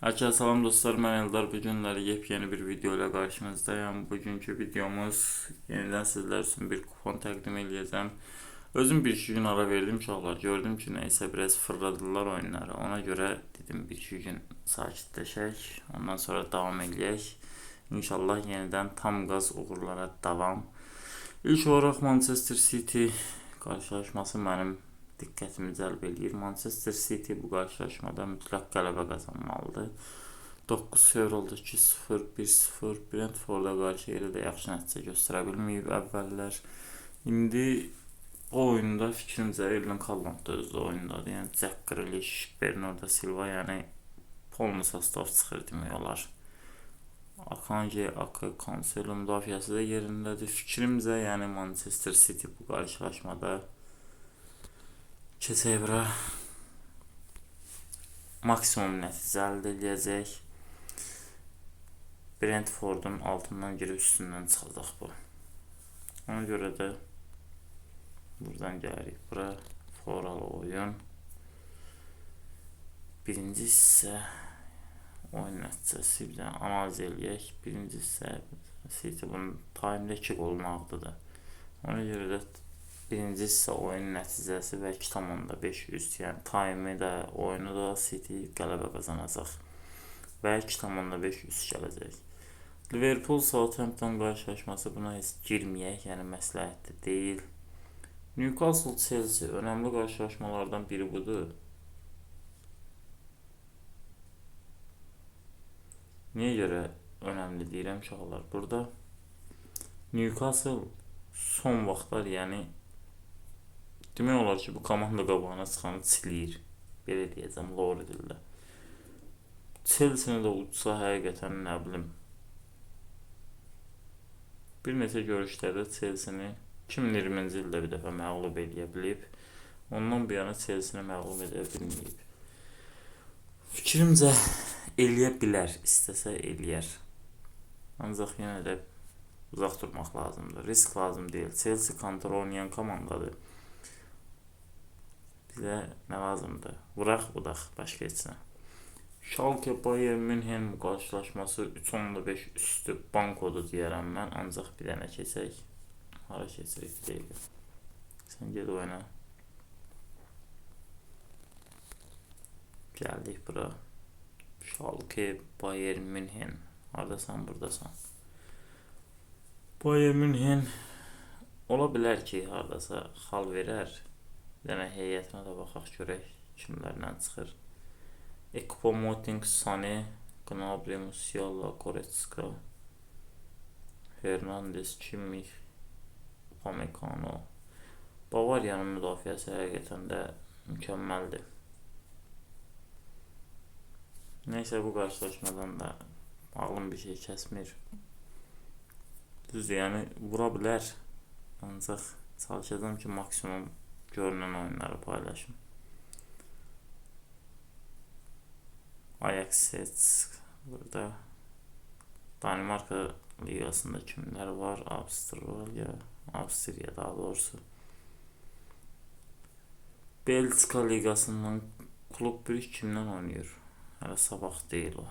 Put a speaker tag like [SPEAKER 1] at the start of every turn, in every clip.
[SPEAKER 1] Herkese selam dostlar, ben Eldar. Bu günləri yepyeni bir video ile karşınızdayım. Bugünkü videomuz yeniden sizler için bir kupon təqdim edəcəm. Özüm bir iki gün ara verdim uşaqlar. Gördüm ki, neyse biraz fırladılar oyunları. Ona göre dedim bir iki gün sakitləşək. Ondan sonra devam eləyək. İnşallah yeniden tam gaz uğurlara devam. İlk olarak Manchester City karşılaşması mənim diqqətimi cəlb eləyir. Manchester City bu qarşılaşmada mütləq qələbə qazanmalıdır. 9 fevralda 2-0, 1-0 Brentforda qarşı yerə də yaxşı nəticə göstərə bilməyib əvvəllər. İndi o oyunda fikrimcə Erling Haaland da özü oyundadır. Yəni Jack Grealish, Bernardo Silva, yəni polnu sastav çıxır demək olar. Akanji, Aka, Cancelo müdafiəsi də yerindədir. Fikrimcə, yəni Manchester City bu qarşılaşmada bura maksimum nəticə əldə edəcək. Brentfordun altından girib üstündən çıxacaq bu. Ona görə də buradan gəlirik bura foralı oyun. Birinci hissə oyun nəticəsi bir dənə analiz eləyək. Birinci hissə City bunun time-də 2 qolun ağdıdır. Ona görə də birinci hissə oyun nəticəsi və 2.5 üst, yəni time də, oyunu da City qələbə qazanacaq və 2.5 üst gələcək. Liverpool Southampton qarşılaşması buna heç girməyək, yəni məsləhətli deyil. Newcastle Chelsea önəmli qarşılaşmalardan biri budur. Niyə görə önəmli deyirəm uşaqlar? Burada Newcastle son vaxtlar, yəni demək olar ki, bu komanda qabağına çıxanı siləyir. Belə deyəcəm, Lowry dildə. Chelsea-ni də utsa həqiqətən nə bilim. Bir neçə görüşlərdə Chelsea-ni 2020-ci ildə bir dəfə məğlub eləyə bilib. Ondan bu yana Chelsea-ni məğlub edə bilməyib. Fikrimcə eləyə bilər, istəsə eləyər. Ancaq yenə də uzaq durmaq lazımdır. Risk lazım deyil. Chelsea kontrol oynayan komandadır. Bizə nə lazımdır? Vuraq, udaq, başqa heç nə. Schalke Bayern Münhen qarşılaşması 3.5 üstü bankodu deyərəm mən, ancaq bir dənə keçək. Hara keçirik dəqiqə. Sən ged oyna. Gəldik bura. Schalke Bayern Münhen. Hardasan, burdasan. Bayern Münhen ola bilər ki, hardasa xal verər. Dənə heyətinə də baxaq görək kimlərlə çıxır. Ekpomoting, Sane, Gnabry, Musiala, Goretzka, Hernandez, Kimmich, Upamecano. Bavariyanın müdafiəsi həqiqətən də mükəmməldir. Neysə bu qarşılaşmadan da ağlım bir şey kəsmir. Düzdür, yəni vura bilər. Ancaq çalışacağam ki, maksimum görünən oyunları paylaşım. Ajax Sets burada Danimarka ligasında kimler var? Avustralya, Avstriya daha doğrusu. Belçika ligasından klub bir kimdən oynayır? Hələ sabah deyil o.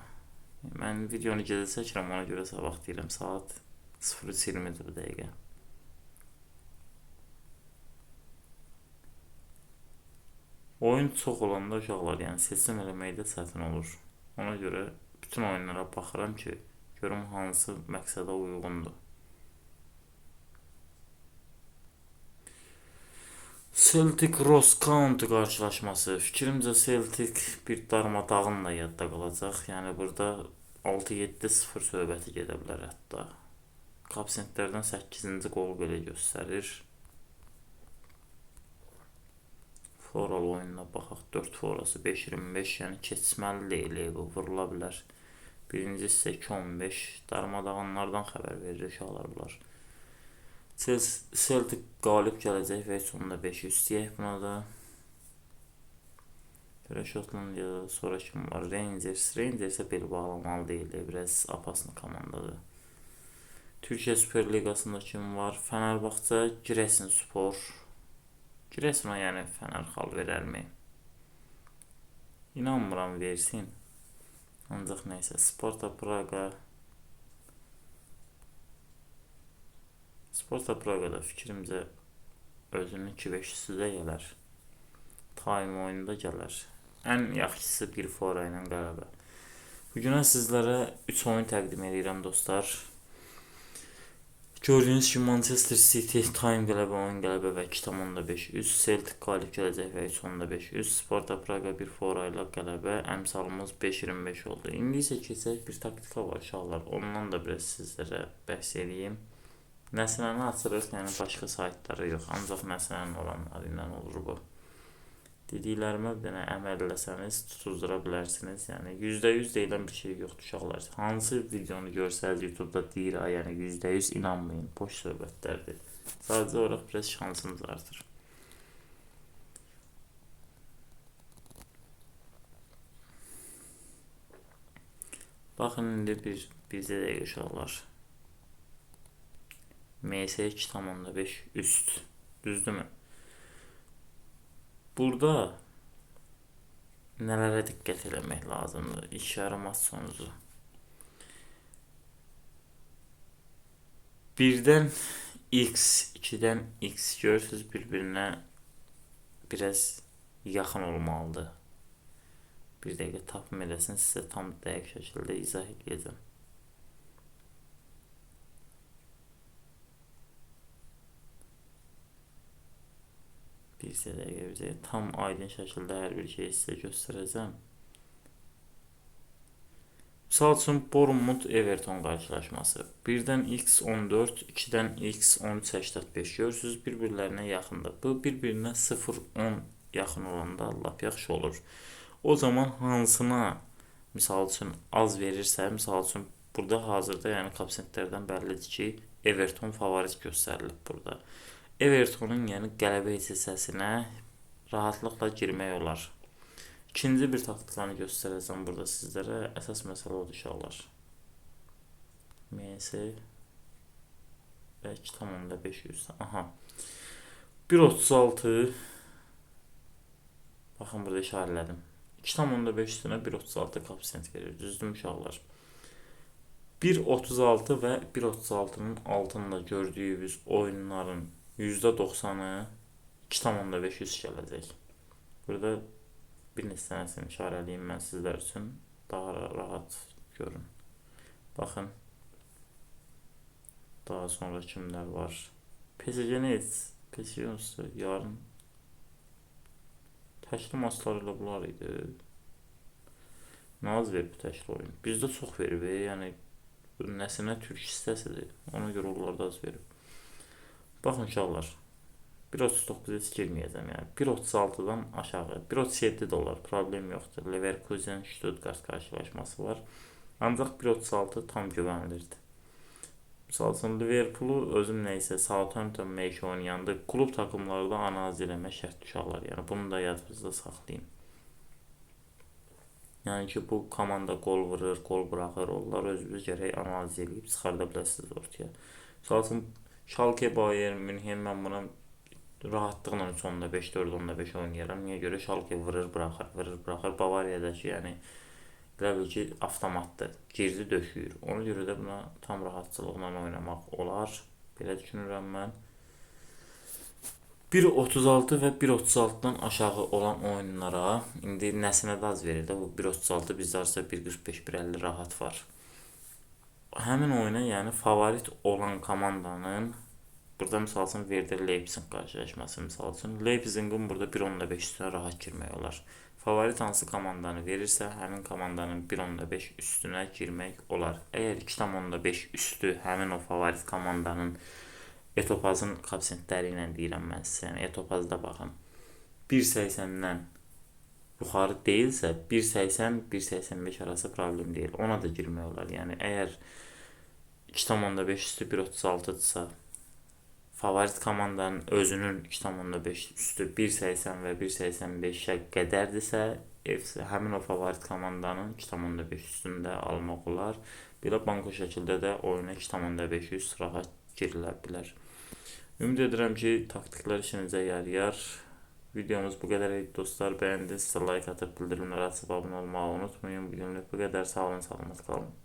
[SPEAKER 1] Mən videonu gecə çəkirəm, ona görə sabah deyirəm. Saat 03:20-dir bu dəqiqə. Oyun çox olanda uşaqlar, yəni seçim eləməkdə çətin olur. Ona görə bütün oyunlara baxıram ki, görüm hansı məqsədə uyğundur. Celtic Ross County qarşılaşması. Fikrimcə Celtic bir darmadağınla yadda qalacaq. Yəni burada 6-7-0 söhbəti gedə bilər hətta. Kapsentlərdən 8-ci qol belə göstərir. Foral oyununa baxaq. 4 forası 5.25, yəni keçməli deyil, bu vurula bilər. Birinci hissə 2.15 darmadağınlardan xəbər verir uşaqlar bunlar. Celtic qalib gələcək və onda 5 istəyək buna da. Görə Şotlandiyada sonra kim var? Rangers. Rangersə bel bağlamalı deyil, biraz apaslı komandadır. Türkiyə Süper Liqasında kim var? Fenerbahçe, Giresunspor. Giresun'a yəni Fənər xal verərmi? İnanmıram versin. Ancaq nəysə Sparta Praga Sparta Praga'da fikrimcə özünün 2-5-si də gələr. Time oyununda gələr. Ən yaxşısı bir fora ilə qələbə. Bu günə sizlərə 3 oyun təqdim edirəm dostlar. Gördüyünüz kimi Manchester City time qələbə, oyun qələbə və 2.5 üst, Celtic qalib gələcək və 3.5 üst, Sparta Praga bir fora ilə qələbə, əmsalımız 5.25 oldu. İndi isə keçək bir taktika var uşaqlar. Ondan da biraz sizlərə bəhs edeyim. Nəsrəni açırıq, yəni başqa saytları yox, ancaq nəsrənin olanları ilə olur bu. Dediklərimə bir dənə əməl eləsəniz tutuzdura bilərsiniz. Yəni %100 deyilən bir şey yoxdur uşaqlar. Hansı videonu görsəniz YouTube-da deyir, ay, yəni %100 inanmayın. Boş söhbətlərdir. Sadəcə olaraq biraz şansınız artır. Baxın indi bir bizdə də uşaqlar. MS 2.5 üst. Düzdürmü? Burada nələrə diqqət eləmək lazımdır? İş yaramaz sonucu. Birdən x, 2-dən x görürsüz bir-birinə biraz yaxın olmalıdır. Bir dəqiqə tapım eləsin, sizə tam dəqiq şəkildə izah edəcəm. Bizə tam aydın şəkildə hər bir şeyi sizə göstərəcəm. Misal üçün Bournemouth Everton qarşılaşması. 1-dən x 14, 2-dən x 13.85 görürsüz, bir-birlərinə yaxındır. Bu bir-birinə 0-10 yaxın olanda lap yaxşı olur. O zaman hansına misal üçün az verirsə, misal üçün burada hazırda yəni koeffisientlərdən bəllidir ki, Everton favorit göstərilib burada. Evertonun yəni qələbə hissəsinə rahatlıqla girmək olar. İkinci bir taktikanı göstərəcəm burada sizlərə. Əsas məsələ odur uşaqlar. MS və 2.500. Aha. 1.36 Baxın burada işarələdim. 2.5 üstünə 1.36 koeffisient verir. Düzdür uşaqlar? 1.36 və 1.36-nın altında gördüyünüz oyunların %90-ı 2.500 gələcək. Burada bir neçə dənəsini işarələyim mən sizlər üçün daha rahat görün. Baxın. Daha sonra kimlər var? PSG nə et? PSG onsuz yarın təşkil maçları ilə bunlar idi. Naz verib təşkil oyun. Bizdə çox verib, e, yəni nəsinə türk hissəsidir. Ona görə onlar da az verib. Baxın uşaqlar. 1.39-a heç girməyəcəm yəni. 1.36-dan aşağı. 1.37 dollar problem yoxdur. Leverkusen Stuttgart qarşılaşması var. Ancaq 1.36 tam güvənilirdi. Misal üçün Liverpoolu özüm nə isə Southampton meşə oynayanda klub takımları da analiz eləmək şərt uşaqlar. Yəni bunu da yadınızda saxlayın. Yəni ki, bu komanda qol vurur, qol buraxır. Onlar özünüz gərək analiz edib çıxarda biləsiniz ortaya. Üçün Schalke Bayern Münhen mən buna rahatlıqla 3.5 4.5 oynayaram. Niyə görə Schalke vurur, buraxır, vurur, buraxır. Bavariyadakı yəni elə bil ki, avtomatdır. Girdi döşüyür. Ona görə də buna tam rahatçılıqla oynamaq olar. Belə düşünürəm mən. 1.36 və 1.36-dan aşağı olan oyunlara indi nəsinə də az verir də bu 1.36 bizdə arsa 1.45 1.50 rahat var həmin oyuna, yəni favorit olan komandanın burada misal üçün Werder Leipzig qarşılaşması misal üçün Leipzigin burada 1.5 üstünə rahat girmək olar. Favorit hansı komandanı verirsə, həmin komandanın 1.5 üstünə girmək olar. Əgər 2.5 üstü həmin o favorit komandanın Etopazın koeffisientləri ilə deyirəm mən sizə. Yəni Etopazda baxın. 1.80-dən yuxarı deyilsə 1.80-1.85 arası problem deyil. Ona da girmək olar. Yəni əgər 2.5 üstü 1.36-dırsa favorit komandanın özünün 2.5 üstü 1.80 və 1.85-ə qədərdirsə, həmin o favorit komandanın 2.5 üstündə almaq olar. Belə banko şəkildə də oyuna 2.5 üst rahat girilə bilər. Ümid edirəm ki, taktiklər işinizə yarayar. Videomuz bu kadar dostlar. Beğendinizse like atıp bildirimleri açıp abone olmayı unutmayın. Bugünlük bu kadar. Sağ olun, selamet kalın.